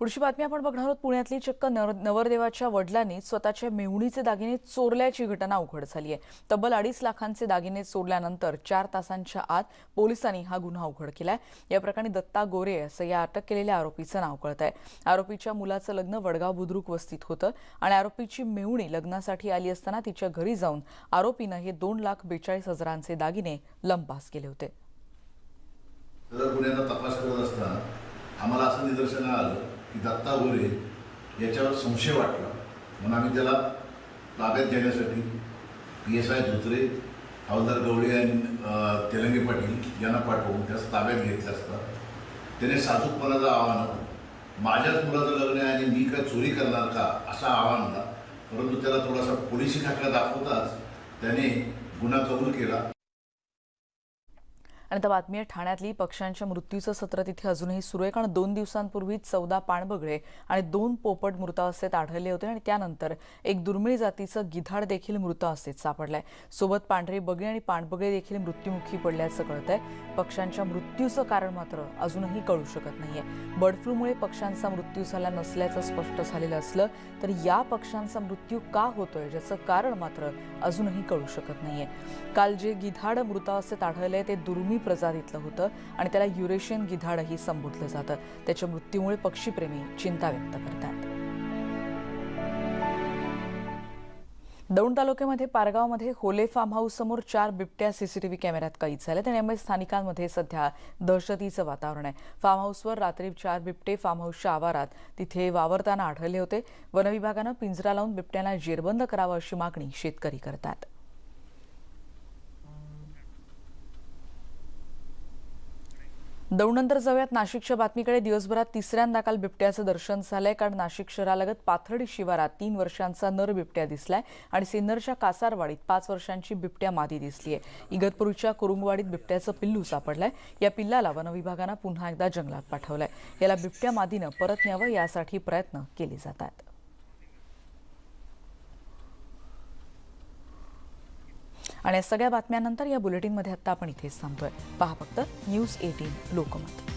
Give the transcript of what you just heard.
पुढची बातमी आपण बघणार आहोत. पुण्यातली चक्क नवरदेवाच्या वडिलांनी स्वतःच्या मेहुणीचे दागिने चोरल्याची घटना उघड झाली आहे. तब्बल अडीच लाखांचे दागिने चोरल्यानंतर चार तासांच्या आत पोलिसांनी हा गुन्हा उघड केलाय. या प्रकरणी दत्ता गोरे असं या अटक केलेल्या आरोपीचं नाव कळत आहे. आरोपीच्या मुलाचं लग्न वडगाव बुद्रुक वस्तीत होतं आणि आरोपीची मेहुणी लग्नासाठी आली असताना तिच्या घरी जाऊन आरोपीनं हे दोन लाख बेचाळीस हजारांचे दागिने लंपास केले होते. की दत्ता गोरे याच्यावर संशय वाटला. म्हणून आम्ही त्याला ताब्यात घेण्यासाठी पी एस आय धोत्रे हवालदार गवळे आणि तेलंगे पाटील यांना पाठवून त्यास ताब्यात घेतले असता. त्याने साजूकपणाचा आव्हान माझ्याच मुलाचं लग्न आहे आणि मी काय चोरी करणार का असा आव्हान होता. परंतु त्याला थोडासा पोलिसी खाका दाखवताच त्याने गुन्हा कबूल केला. आणि आता बातमी आहे ठाण्यातली पक्ष्यांच्या मृत्यूचं सत्र तिथे अजूनही सुरू आहे कारण दोन दिवसांपूर्वी चौदा पाणबगळे आणि दोन पोपट मृतावस्थेत आढळले होते आणि त्यानंतर एक दुर्मिळ जातीचं गिधाड देखील मृतावस्थेत सापडलंय. सोबत पांढरे बगळे आणि पाणबगळे देखील मृत्युमुखी पडल्याचं कळतंय. पक्ष्यांच्या मृत्यूचं कारण मात्र अजूनही कळू शकत नाहीये. बर्ड फ्लूमुळे पक्ष्यांचा मृत्यू झाला नसल्याचं स्पष्ट झालेलं असलं तर या पक्ष्यांचा मृत्यू का होतोय ज्याचं कारण मात्र अजूनही कळू शकत नाहीये. काल जे गिधाड मृतावस्थेत आढळलंय ते दुर्मिळ दुर्मी प्रजातीतलं होतं आणि त्याला युरेशियन गिधाडही संबोधलं जातं. त्याच्या मृत्यूमुळे पक्षीप्रेमी चिंता व्यक्त करतात. दौंड तालुक्यामध्ये पारगावमध्ये होले फार्म हाऊस समोर चार बिबट्या सीसीटीव्ही कॅमेऱ्यात कैद झाल्या. त्यामुळे स्थानिकांमध्ये सध्या दहशतीचं वातावरण आहे. फार्म हाऊसवर रात्री चार बिबटे फार्म हाऊसच्या आवारात तिथे वावरताना आढळले होते. वनविभागानं पिंजरा लावून बिबट्यांना जेरबंद करावं अशी मागणी शेतकरी करतात. दौडनंतर जाऊयात नाशिकच्या बातमीकडे. दिवसभरात तिसऱ्यांदा काल बिबट्याचं दर्शन झालंय. कारण नाशिक शहरालगत पाथर्डी शिवारात तीन वर्षांचा नर बिबट्या दिसलाय आणि सिन्नरच्या कासारवाडीत पाच वर्षांची बिबट्या मादी दिसली आहे इगतपुरीच्या कुरुंगवाडीत बिबट्याचं पिल्लू सापडलंय. या पिल्लाला वनविभागानं पुन्हा एकदा जंगलात पाठवलंय. याला बिबट्या मादीनं परत न्यावं यासाठी प्रयत्न केले जातात. आणि या सगळ्या बातम्यांनंतर या बुलेटिनमध्ये आत्ता आपण इथेच थांबतोय. पहा फक्त न्यूज एटीन लोकमत.